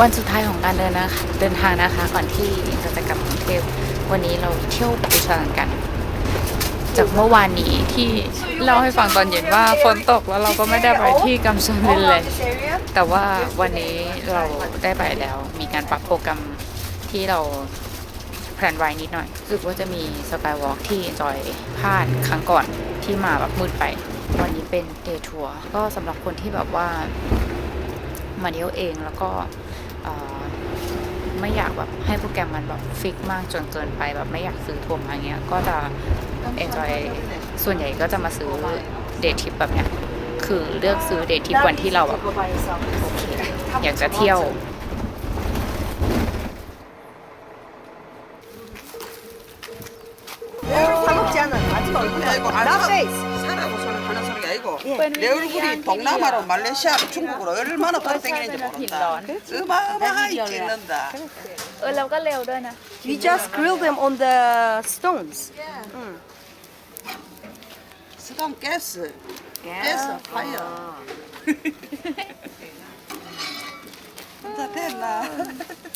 วันสุดท้ายของการเดินนะคะเดินทางนะคะ ก่อนที่เราจะกลับกรุงเทพวันนี้เราเที่ยวปูชานกัน จากเมื่อวานนี้ที่เล่าให้ฟังตอนเย็นว่าฝนตกแล้วเราก็ไม่ได้ไปที่กัมซอนวิลเลย แต่ว่าวันนี้เราได้ไปแล้ว มีการปรับโปรแกรมที่เราแพลนไว้นิดหน่อยรู้สึกว่าจะมีสกายวอล์กที่จอยพลาดครั้งก่อนที่มาแบบมืดไป วันนี้เป็นเดย์ทัวร์ก็สำหรับคนที่แบบว่ามาเที่ยวเองแล้วก็ ไม่อยากแบบให้โปรแกรมมันแบบฟิกมากจนเกินไปแบบไม่อยากซื้อทัวร์มาเงี้ย ก็จะเอนจอยส่วนใหญ่ก็จะมาซื้อเดททริปแบบเนี้ย คือเลือกซื้อเดททริปวันที่เราแบบโอเคอยากจะเที่ยว사먹 말고 예. 내 얼굴이 예. 동남아로 말레이시아 중국으로 얼마나 돌아다니는지 모른다. 어마어마하게 찍는다. We just grill them on the stones. 음. 수강 가스, 가스 파이어. 다 됐나?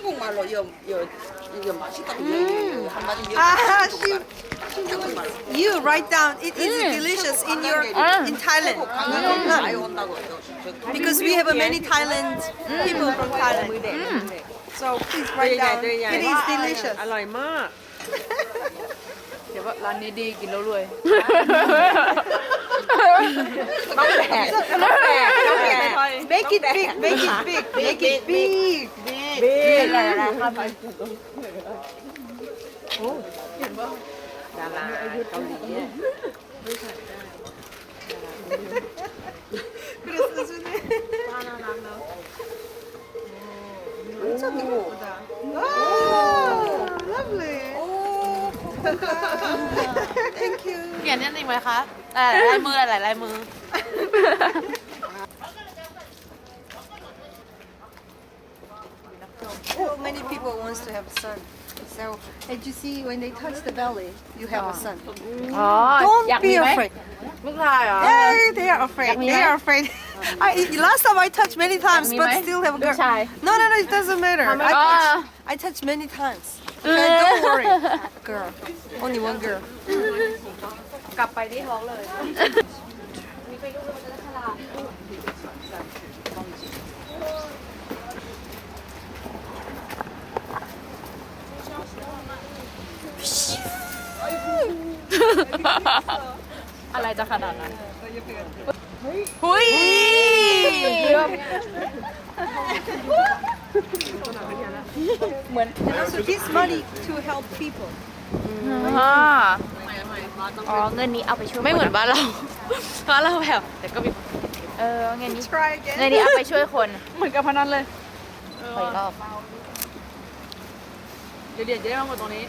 태국말로 여, 여, 이거 맛있다고 얘기해 한마디 아, 얘기해 씨. 태국말로 You write down it is Mm. delicious in your 아. in Thailand 관광객 많이 온다고 저- 저- because we have a many Thailand people from Thailand. So please write down. It is delicious. อร่อยมาก เดี๋ยวว่าร้านนี้ดีกินแล้วรวย ต้องแบกต้องแบกต้องแบก Make it big. Make it big. Make it big. บีอะไรอะไรครับดาราเกาหลี 그래서 순해. 엄청 예쁘다. 와, lovely. Thank you. เปลี่ยนนิดนึงไหมคะหลายลายมือหลายลายมือ So many people wants to have a son. So as you see, when they touch the belly, you have a son. อ๋อ อยาก Don't มี be ไหม afraid. ลูกชายเหรอ Yeah, they are afraid. me, They right? are afraid. I, last time I touched many times, me, but right? still have a Look girl. shy. No, no, no, it doesn't matter. I Ah. touched, I touched many times. Okay, don't worry. Girl, only one girl. กลับไปที่ท้องเลยอะไรจะขนาดนั้นหุย And also this money to help people. อ๋ออ๋อเงินนี้เอาไปช่วยไม่เหมือนบ้านเราบ้านเราแบบแต่ก็มีเออเงินนี้ Try เงิน again. นี้เอาไปช่วยคนเหมือนกับพนันเลยขออีกรอบเดี๋ยวเดี๋ยวจะได้มาหมดตรงนี้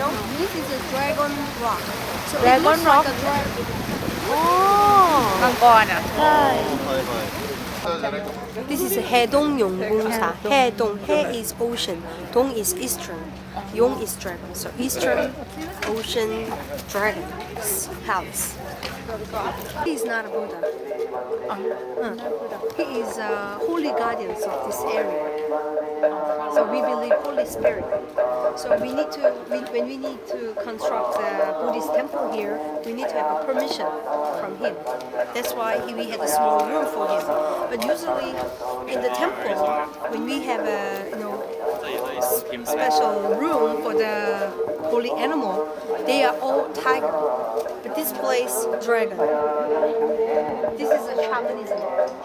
No, this is a dragon rock. So it Dragon looks rock? Like a dragon. มังกรอ่ะ This is Haedong Yonggongsa. Hedong, He is ocean, Dong is eastern, Yong is dragon. So eastern ocean dragon's house. He is not a Buddha. Uh, he is a holy guardian of this area. So we believe Holy Spirit. So we need to, we, when we need to construct a Buddhist temple here, we need to have a permission from him. That's why he, we had a small room for him. But usually in the temple, when we have a you know special room for the holy animal, they are all tiger. This place, dragon. This is a shamanism.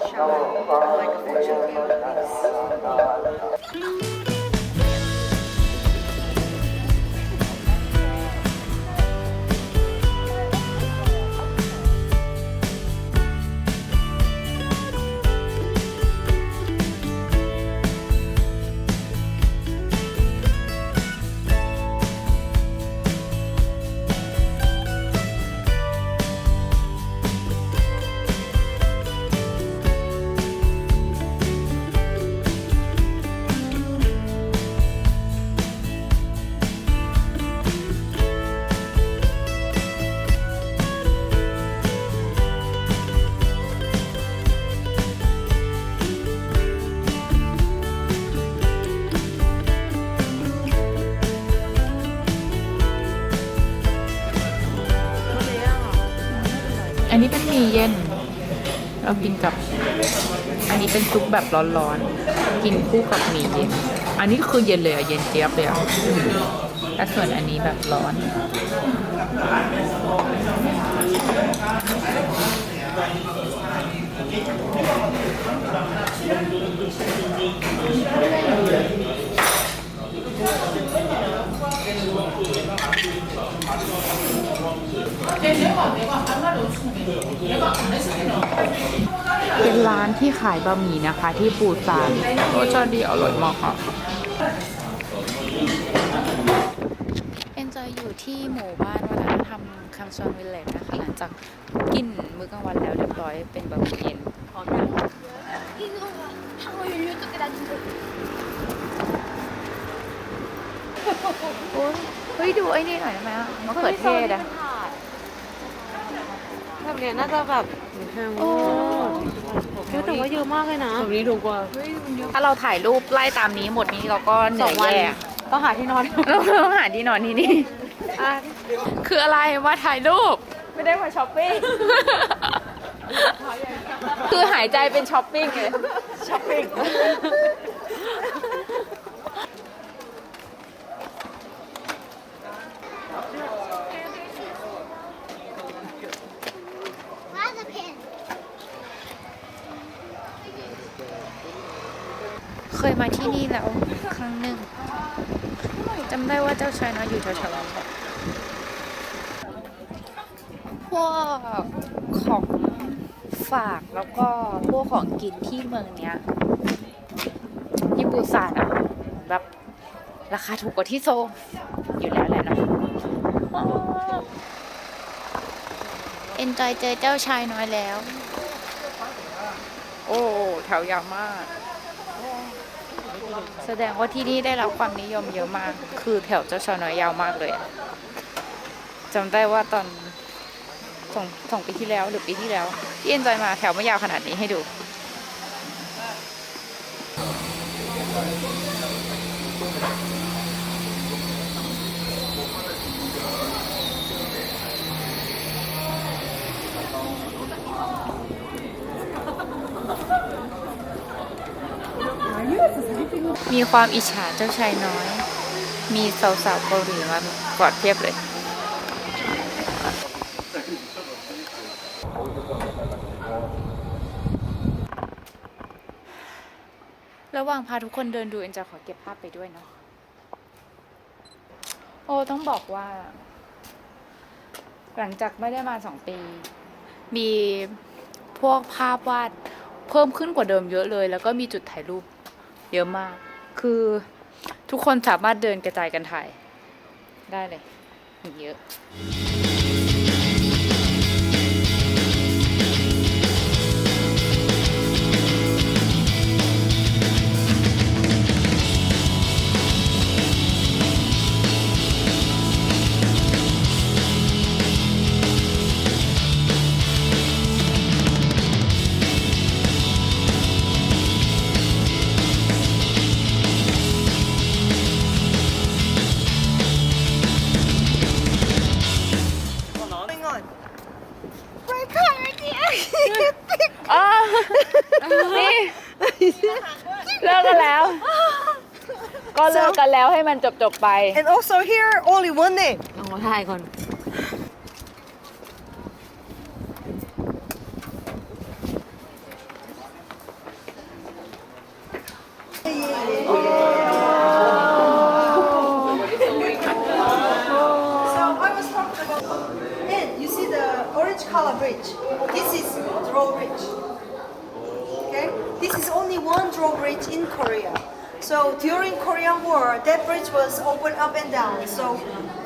Shaman, like a fortune teller. ย็น เรากินกับ อันนี้เป็นซุปแบบร้อนๆ กินคู่กับหมี่เย็น อันนี้คือเย็นเลยอะเย็นเจี๊ยบเลยอะและส่วนอันนี้แบบร้อน เป็นร้านที่ขายบะหมี่นะคะ ที่ปูซานรสชาติดีอร่อยมากค่ะเอ็นจอยอยู่ที่หมู่บ้านวัฒนธรรมคำชอนวิลเลจนะคะหลังจากกินมื้อกลางวันแล้วเรียบร้อยเป็นบะหมี่เย็นพร้อมยังโอ้ยเฮ้ยดูไอ้นี่หน่อยได้ไหมมะเขือเทศอะ เนี้ยน่าจะแบบแพงโอ้เยอะแต่ว่าเยอะมากเลยนะแบบนี้ถูกกว่าถ้าเราถ่ายรูปไล่ตามนี้หมดนี้เราก็เหนื่อยแย่ต้องหาที่นอนเราต้องหาที่นอนที่นี่คืออะไรมาถ่ายรูป ไม่ได้มาช้อปปิ้งคือหายใจเป็นช้อปปิ้งเลยช้อปปิ้ง เคยมาที่นี่แล้วครั้งหนึ่งจำได้ว่าเจ้าชายน้อยอยู่แถวๆนั้นพวกของฝากแล้วก็พวกของกินที่เมืองเนี้ยญี่ปุ่นศาสตร์อะแบบราคาถูกกว่าที่โซลอยู่แล้วแหละเนาะเอนจอยเจอเจ้าชายน้อยแล้ว โอ้แถวยาวมาก แสดงว่าที่นี่ได้รับความนิยมเยอะมาก คือแถวเจ้าชายน้อยยาวมากเลยอะจำได้ว่าตอนสองสองปีที่แล้วหรือปีที่แล้วที่เอ็นจอยมาแถวไม่ยาวขนาดนี้ให้ดู มีความอิจฉาเจ้าชายน้อย มีสาวๆเกาหลีมากอดเพียบเลย ระหว่างพาทุกคนเดินดูเอ็นจะขอเก็บภาพไปด้วยเนาะ โอ้ต้องบอกว่า หลังจากไม่ได้มาสองปี มีพวกภาพวาดเพิ่มขึ้นกว่าเดิมเยอะเลย แล้วก็มีจุดถ่ายรูปเยอะมาก คือทุกคนสามารถเดินกระจายกันถ่าย ได้เลยเยอะ ก็เลิกกันแล้วให้มันจบจบๆไป and also here only one name ลองถ่ายก่อน So I was talking about, and you see the orange color bridge. This is drawbridge. Okay, this is only one drawbridge in Korea. So during Korean War, that bridge was open up and down. So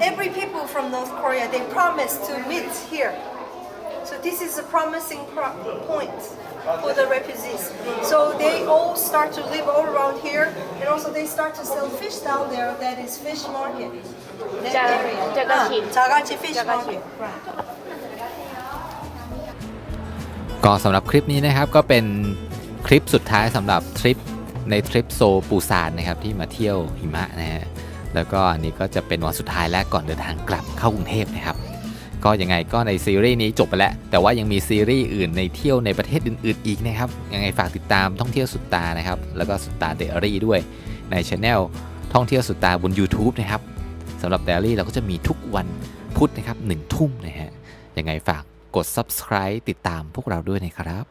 every people from North Korea they promised to meet here. So this is a promising pro- point for the refugees. So they all start to live all around here, and also they start to sell fish down there. That is fish market. That Ja- area. Jagachi. Ah, Jagachi fish Jagachi. market. Right. ก็สำหรับคลิปนี้นะครับก็เป็นคลิปสุดท้ายสำหรับทริป ในทริปโซปูซานนะครับที่มาเที่ยวหิมะนะฮะแล้วก็อันนี้ก็จะเป็นวันสุดท้ายและก่อนเดินทางกลับเข้ากรุงเทพนะครับก็ยังไงก็ในซีรีส์นี้จบไปแล้ว แต่ว่ายังมีซีรีส์อื่นในเที่ยวในประเทศอื่นๆอีกนะครับยังไงฝากติดตามท่องเที่ยวสุดตานะครับแล้วก็สุดตาเดลี่ด้วยในช anel ท่องเที่ยวสุดตาบน YouTube นะครับสำหรับเดลี่เราก็จะมีทุกวันพุธนะครับหนึ่งทุ่มนะฮะยังไงฝากกด subscribe ติดตามพวกเราด้วยนะครับ